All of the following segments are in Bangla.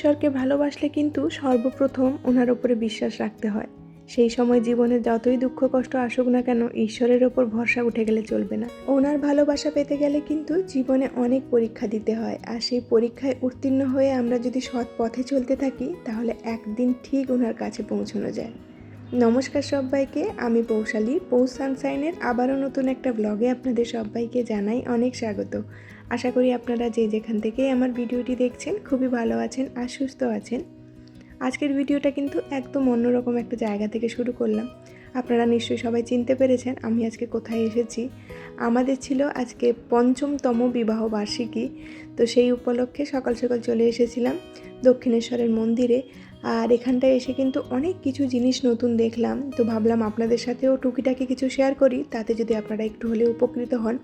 ঈশ্বরকে ভালোবাসলে কিন্তু সর্বপ্রথম ওনার ওপরে বিশ্বাস রাখতে হয়। সেই সময় জীবনে যতই দুঃখ, কষ্ট আসুক না কেন, ঈশ্বরের ওপর ভরসা উঠে গেলে চলবে না। ওনার ভালোবাসা পেতে গেলে কিন্তু জীবনে অনেক পরীক্ষা দিতে হয় আর সেই পরীক্ষায় উত্তীর্ণ হয়ে আমরা যদি সৎ পথে চলতে থাকি, তাহলে একদিন ঠিক ওনার কাছে পৌঁছানো যায়। নমস্কার সবাইকে, আমি পৌশালী, পৌষ সানসাইনের আবারও নতুন একটা ব্লগে আপনাদের সবাইকে জানাই অনেক স্বাগত। আশা করি আপনারা যে যেখান থেকে আমার ভিডিওটি দেখছেন, খুবই ভালো আছেন আর সুস্থ আছেন। আজকের ভিডিওটা কিন্তু একদম অন্যরকম একটা জায়গা থেকে শুরু করলাম। আপনারা নিশ্চয়ই সবাই চিনতে পেরেছেন আমি আজকে কোথায় এসেছি। আমাদের ছিল আজকে পঞ্চমতম বিবাহ বার্ষিকী, তো সেই উপলক্ষে সকাল সকাল চলে এসেছিলাম দক্ষিণেশ্বরের মন্দিরে। আর এখানটায় এসে কিন্তু অনেক কিছু জিনিস নতুন দেখলাম। তো ভাবলাম আপনাদের সাথেও টুকিটাকি কিছু শেয়ার করি, তাতে যদি আপনারা একটু হলে উপকৃত হন।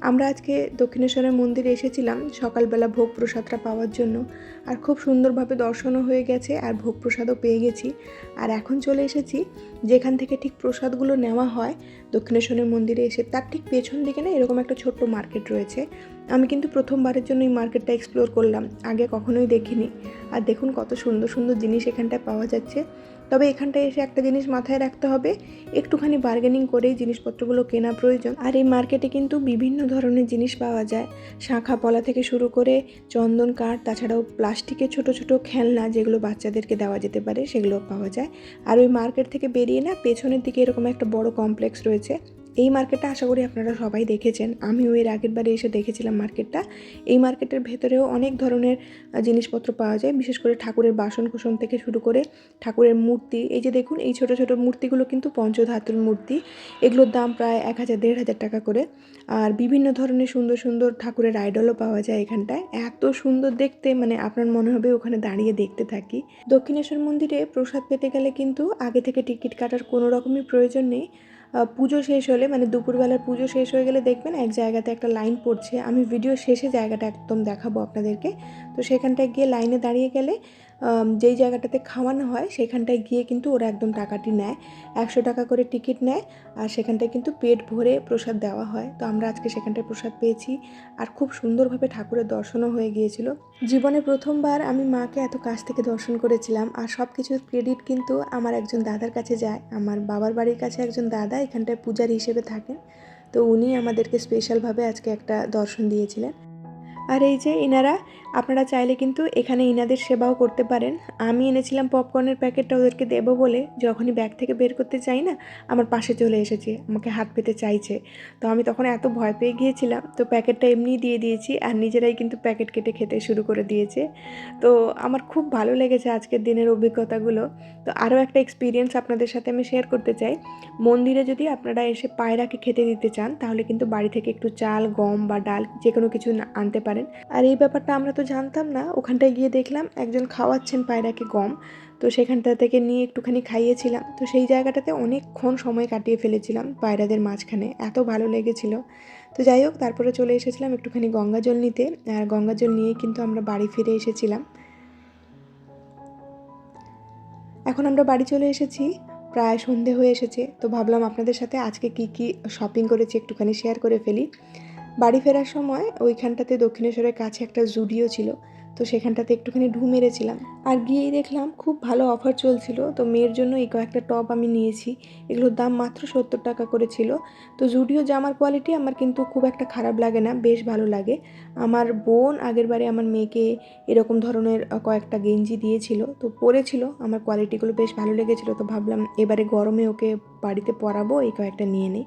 আমরা আজকে দক্ষিণেশ্বরের মন্দিরে এসেছিলাম সকালবেলা ভোগ প্রসাদটা পাওয়ার জন্য। আর খুব সুন্দরভাবে দর্শনও হয়ে গেছে আর ভোগ প্রসাদও পেয়ে গেছি। আর এখন চলে এসেছি, যেখান থেকে ঠিক প্রসাদগুলো নেওয়া হয় দক্ষিণেশ্বরের মন্দিরে এসে, তার ঠিক পেছন দিকে না এরকম একটা ছোট্ট মার্কেট রয়েছে। আমি কিন্তু প্রথমবারের জন্য এই মার্কেটটা এক্সপ্লোর করলাম, আগে কখনোই দেখিনি। আর দেখুন কত সুন্দর সুন্দর জিনিস এখানটায় পাওয়া যাচ্ছে। তবে এখানটায় এসে একটা জিনিস মাথায় রাখতে হবে, একটুখানি বার্গেনিং করেই জিনিসপত্রগুলো কেনা প্রয়োজন। আর এই মার্কেটে কিন্তু বিভিন্ন ধরনের জিনিস পাওয়া যায়। শাঁখা পলা থেকে শুরু করে চন্দন কাঠ, তাছাড়াও প্লাস্টিকের ছোট ছোট খেলনা যেগুলো বাচ্চাদেরকে দেওয়া যেতে পারে সেগুলো পাওয়া যায়। আর ওই মার্কেট থেকে বেরিয়ে না পেছনের দিকে এরকম একটা বড় কমপ্লেক্স রয়েছে। এই মার্কেটটা আশা করি আপনারা সবাই দেখেছেন। আমিও এর আগের বারে এসে দেখেছিলাম মার্কেটটা। এই মার্কেটের ভেতরেও অনেক ধরনের জিনিসপত্র পাওয়া যায়। বিশেষ করে ঠাকুরের বাসন কোসন থেকে শুরু করে ঠাকুরের মূর্তি। এই যে দেখুন, এই ছোট ছোট মূর্তিগুলো কিন্তু পঞ্চধাতুর মূর্তি। এগুলোর দাম প্রায় এক হাজার, দেড় হাজার টাকা করে। আর বিভিন্ন ধরনের সুন্দর সুন্দর ঠাকুরের আইডলও পাওয়া যায় এখানটায়। এত সুন্দর দেখতে মানে আপনার মনে হবে ওখানে দাঁড়িয়ে দেখতে থাকি। দক্ষিণেশ্বর মন্দিরে প্রসাদ পেতে গেলে কিন্তু আগে থেকে টিকিট কাটার কোনো রকমই প্রয়োজন নেই। পুজো শেষ হলে মানে দুপুরবেলার পুজো শেষ হয়ে গেলে দেখবেন এক জায়গাতে একটা লাইন পড়ছে। আমি ভিডিও শেষে জায়গাটা একদম দেখাবো আপনাদেরকে। তো সেখানটায় গিয়ে লাইনে দাঁড়িয়ে গেলে যেই জায়গাটাতে খাওয়ানো হয়, সেখানটায় গিয়ে কিন্তু ওরা একদম টাকাটি নেয়। একশো টাকা করে টিকিট নেয় আর সেখানটায় কিন্তু পেট ভরে প্রসাদ দেওয়া হয়। তো আমরা আজকে সেখানটায় প্রসাদ পেয়েছি আর খুব সুন্দরভাবে ঠাকুরের দর্শনও হয়ে গিয়েছিল। জীবনে প্রথমবার আমি মাকে এত কাছ থেকে দর্শন করেছিলাম আর সব কিছুর ক্রেডিট কিন্তু আমার একজন দাদার কাছে যায়। আমার বাবার বাড়ির কাছে একজন দাদা এখানটায় পূজার হিসেবে থাকেন। তো উনি আমাদেরকে স্পেশালভাবে আজকে একটা দর্শন দিয়েছিলেন। আর এই যে এনারা আপনারা চাইলে কিন্তু এখানে ইনাদের সেবাও করতে পারেন। আমি এনেছিলাম পপকর্নের প্যাকেটটা ওদেরকে দেবো বলে, যখনই ব্যাগ থেকে বের করতে চাই না, আমার পাশে চলে এসেছে, আমাকে হাত পেতে চাইছে। তো আমি তখন এত ভয় পেয়ে গিয়েছিলাম, তো প্যাকেটটা এমনিই দিয়ে দিয়েছি, আর নিজেরাই কিন্তু প্যাকেট কেটে খেতে শুরু করে দিয়েছে। তো আমার খুব ভালো লেগেছে আজকের দিনের অভিজ্ঞতাগুলো। তো আরও একটা এক্সপিরিয়েন্স আপনাদের সাথে আমি শেয়ার করতে চাই। মন্দিরে যদি আপনারা এসে পায়রাকে খেতে দিতে চান, তাহলে কিন্তু বাড়ি থেকে একটু চাল, গম বা ডাল যে কোনো কিছু আনতে পারেন। আর এই ব্যাপারটা আমরা তো জানতাম না, ওখানটায় গিয়ে দেখলাম একজন খাওয়াচ্ছেন পায়রাকে গম। তো সেখানটা থেকে নিয়ে একটুখানি খাইয়েছিলাম। তো সেই জায়গাটাতে অনেকক্ষণ সময় কাটিয়ে ফেলেছিলাম পায়রাদের মাঝখানে। এত ভালো লেগেছিল। তো যাই হোক, তারপরে চলে এসেছিলাম একটুখানি গঙ্গা জল নিতে। আর গঙ্গা জল নিয়ে কিন্তু আমরা বাড়ি ফিরে এসেছিলাম। এখন আমরা বাড়ি চলে এসেছি। প্রায় সন্ধে হয়ে এসেছে। তো ভাবলাম আপনাদের সাথে আজকে কি কি শপিং করেছি একটুখানি শেয়ার করে ফেলি। বাড়ি ফেরার সময় ওইখানটাতে দক্ষিণেশ্বরের কাছে একটা জুডিও ছিল, তো সেখানটাতে একটুখানি ঢু মেরেছিলাম। আর গিয়েই দেখলাম খুব ভালো অফার চলছিল, তো মেয়ের জন্য এই কয়েকটা টপ আমি নিয়েছি, এগুলোর দাম মাত্র সত্তর টাকা করে ছিল। তো জুডিও জামার কোয়ালিটি আমার কিন্তু খুব একটা খারাপ লাগে না, বেশ ভালো লাগে। আমার বোন আগেরবারে আমার মেয়েকে এরকম ধরনের কয়েকটা গেঞ্জি দিয়েছিল, তো পরেছিল, আমার কোয়ালিটিগুলো বেশ ভালো লেগেছিলো, তো ভাবলাম এবারে গরমে ওকে বাড়িতে পরাবো, এই কয়েকটা নিয়ে নিই।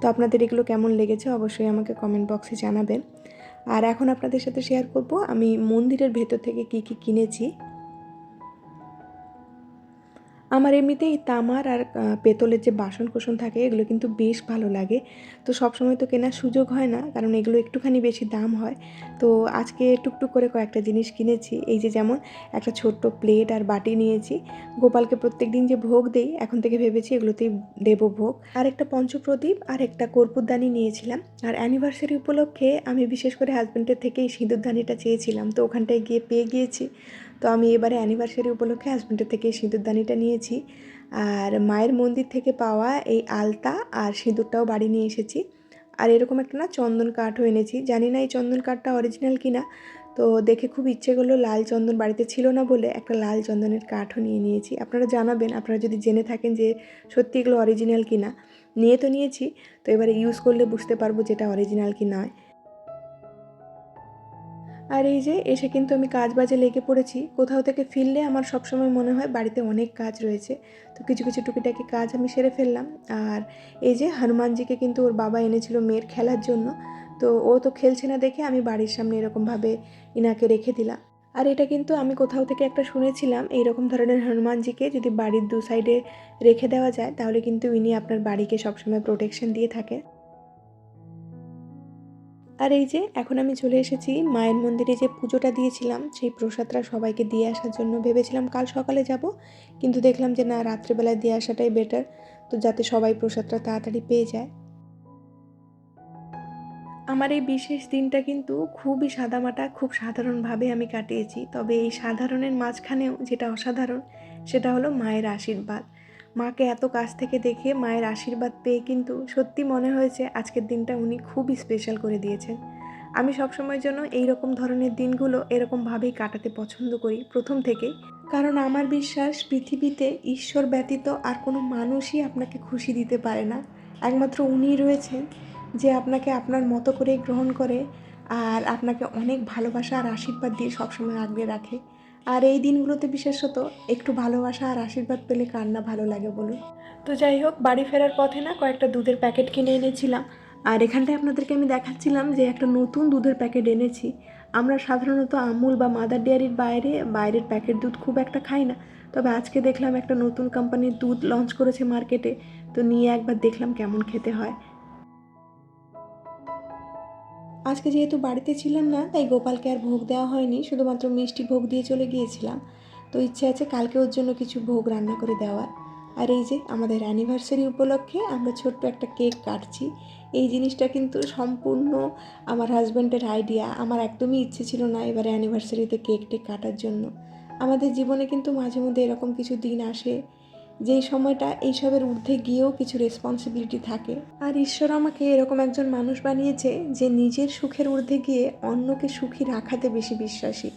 তো আপনাদের এগুলো কেমন লেগেছে অবশ্যই আমাকে কমেন্ট বক্সে জানাবেন। আর এখন আপনাদের সাথে শেয়ার করব, আমি মন্দিরের ভেতর থেকে কি কি কিনেছি। আমার এমনিতেই তামার আর পেতলের যে বাসন কোসন থাকে, এগুলো কিন্তু বেশ ভালো লাগে। তো সবসময় তো কেনার সুযোগ হয় না, কারণ এগুলো একটুখানি বেশি দাম হয়। তো আজকে টুকটুক করে কয়েকটা জিনিস কিনেছি। এই যে যেমন একটা ছোট্ট প্লেট আর বাটি নিয়েছি। গোপালকে প্রত্যেক দিন যে ভোগ দেই, এখন থেকে ভেবেছি এগুলোতেই দেব ভোগ। আর একটা পঞ্চপ্রদীপ আর একটা কর্পূরদানি নিয়েছিলাম। আর অ্যানিভার্সারি উপলক্ষে আমি বিশেষ করে হাজব্যান্ডের থেকেই সিঁদুরদানিটা চেয়েছিলাম। তো ওখানটায় গিয়ে পেয়ে গিয়েছি। তো আমি এবারে অ্যানিভার্সারি উপলক্ষে হাজব্যান্ডের থেকে সিঁদুরদানিটা নিয়েছি। আর মায়ের মন্দির থেকে পাওয়া এই আলতা আর সিঁদুরটাও বাড়ি নিয়ে এসেছি। আর এরকম একটা না চন্দন কাঠও এনেছি। জানি না এই চন্দন কাঠটা অরিজিনাল কিনা। তো দেখে খুব ইচ্ছে করল লাল চন্দন বাড়িতে ছিল না বলে একটা লাল চন্দনের কাঠও নিয়ে নিয়েছি। আপনারা জানাবেন, আপনারা যদি জেনে থাকেন যে সত্যি এগুলো অরিজিনাল কি না নিয়ে তো নিয়েছি। তো এবারে ইউজ করলে বুঝতে পারব যেটা অরিজিনাল কি নয়। আর এই যে, এসে কিন্তু আমি কাজ বাজে লেগে পড়েছি। কোথাও থেকে ফিরলে আমার সবসময় মনে হয় বাড়িতে অনেক কাজ রয়েছে। তো কিছু কিছু টুকিটাকি কাজ আমি সেরে ফেললাম। আর এই যে, হনুমানজিকে কিন্তু ওর বাবা এনেছিল মেয়ের খেলার জন্য। তো ও তো খেলছে না দেখে আমি বাড়ির সামনে এরকমভাবে ইনাকে রেখে দিলাম। আর এটা কিন্তু আমি কোথাও থেকে একটা শুনেছিলাম, এইরকম ধরনের হনুমানজিকে যদি বাড়ির দু সাইডে রেখে দেওয়া যায়, তাহলে কিন্তু ইনি আপনার বাড়িকে সবসময় প্রোটেকশন দিয়ে থাকে আর এই যে, এখন আমি চলে এসেছি মায়ের মন্দিরে যে পুজোটা দিয়েছিলাম, সেই প্রসাদটা সবাইকে দিয়ে আসার জন্য ভেবেছিলাম কাল সকালে যাব, কিন্তু দেখলাম যে না, রাত্রেবেলায় দিয়ে আসাটাই বেটার তো যাতে সবাই প্রসাদটা তাড়াতাড়ি পেয়ে যায়। আমার এই বিশেষ দিনটা কিন্তু খুবই সাদামাটা, খুব সাধারণভাবে আমি কাটিয়েছি, তবে এই সাধারণের মাঝখানেও যেটা অসাধারণ, সেটা হলো মায়ের আশীর্বাদ। মাকে এত কাছ থেকে দেখে মায়ের আশীর্বাদ পেয়ে কিন্তু সত্যি মনে হয়েছে আজকের দিনটা উনি খুবই স্পেশাল করে দিয়েছেন। আমি সবসময়ের জন্য এই রকম ধরনের দিনগুলো এরকমভাবেই কাটাতে পছন্দ করি প্রথম থেকেই। কারণ আমার বিশ্বাস, পৃথিবীতে ঈশ্বর ব্যতীত আর কোনো মানুষই আপনাকে খুশি দিতে পারে না। একমাত্র উনিই রয়েছেন যে আপনাকে আপনার মতো করে গ্রহণ করে আর আপনাকে অনেক ভালোবাসা আর আশীর্বাদ দিয়ে সবসময় আগলে রাখে। আর এই দিনগুলোতে বিশেষত একটু ভালোবাসা আর আশীর্বাদ পেলে কার না ভালো লাগে বলুন? তো যাই হোক বাড়ি ফেরার পথে না কয়েকটা দুধের প্যাকেট কিনে এনেছিলাম। আর এখানটায় আপনাদেরকে আমি দেখাচ্ছিলাম যে একটা নতুন দুধের প্যাকেট এনেছি। আমরা সাধারণত আমুল বা মাদার ডেয়ারির বাইরে বাইরের প্যাকেট দুধ খুব একটা খাই না। তবে আজকে দেখলাম একটা নতুন কোম্পানির দুধ লঞ্চ করেছে মার্কেটে তো নিয়ে একবার দেখলাম কেমন খেতে হয়। আজকে যেহেতু বাড়িতে ছিলাম না, তাই গোপালকে আর ভোগ দেওয়া হয়নি, শুধুমাত্র মিষ্টি ভোগ দিয়ে চলে গিয়েছিলাম। তো ইচ্ছে আছে কালকে ওর জন্য কিছু ভোগ রান্না করে দেওয়ার। আর এই যে আমাদের অ্যানিভার্সারি উপলক্ষে আমরা ছোট্ট একটা কেক কাটছি। এই জিনিসটা কিন্তু সম্পূর্ণ আমার হাজব্যান্ডের আইডিয়া আমার একদমই ইচ্ছে ছিল না এবারে অ্যানিভার্সারিতে কেক টেক কাটার জন্য। আমাদের জীবনে কিন্তু মাঝে মধ্যে এরকম কিছু দিন আসে যেই সময়টা এইসবের ঊর্ধ্বে গিয়েও কিছু রেসপন্সিবিলিটি থাকে। আর ঈশ্বর আমাকে এরকম একজন মানুষ বানিয়েছে যে নিজের সুখের ঊর্ধ্বে গিয়ে অন্যকে সুখী রাখাতে বেশি বিশ্বাসী।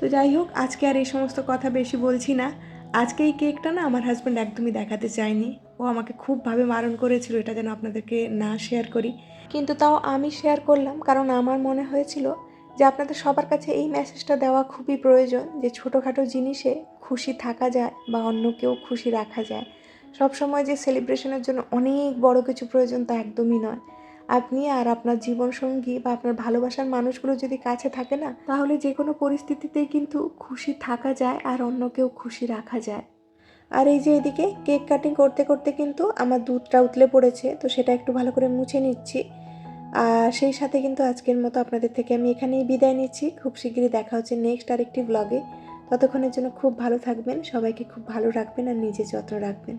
তো যাই হোক, আজকে আর এই সমস্ত কথা বেশি বলছি না। আজকে এই কেকটা না আমার হাজব্যান্ড একদমই দেখাতে চায়নি। ও আমাকে খুবভাবে বারণ করেছিল, এটা যেন আপনাদেরকে না শেয়ার করি। কিন্তু তাও আমি শেয়ার করলাম, কারণ আমার মনে হয়েছিল যে আপনাদের সবার কাছে এই মেসেজটা দেওয়া খুবই প্রয়োজন যে ছোটোখাটো জিনিসে খুশি থাকা যায় বা অন্যকেও খুশি রাখা যায়। সব সময় যে সেলিব্রেশনের জন্য অনেক বড় কিছু প্রয়োজন তা একদমই নয়। আপনি আর আপনার জীবনসঙ্গী বা আপনার ভালোবাসার মানুষগুলো যদি কাছে থাকে না, তাহলে যে কোনো পরিস্থিতিতেই কিন্তু খুশি থাকা যায় আর অন্যকেও খুশি রাখা যায়। আর এই যে এদিকে কেক কাটিং করতে করতে কিন্তু আমার দুধটা উতলে পড়েছে, তো সেটা একটু ভালো করে মুছে নিচ্ছি। আর সেই সাথে কিন্তু আজকের মতো আপনাদের থেকে আমি এখানেই বিদায় নিচ্ছি। খুব শীঘ্রই দেখা হচ্ছে নেক্সট আরেকটি ব্লগে ততক্ষণের জন্য খুব ভালো থাকবেন, সবাইকে খুব ভালো রাখবেন আর নিজে যত্ন রাখবেন।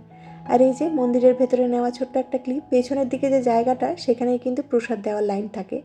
আর এই যে মন্দিরের ভেতরে নেওয়া ছোট্ট একটা ক্লিপ পেছনের দিকে যে জায়গাটা, সেখানেই কিন্তু প্রসাদ দেওয়ার লাইন থাকে।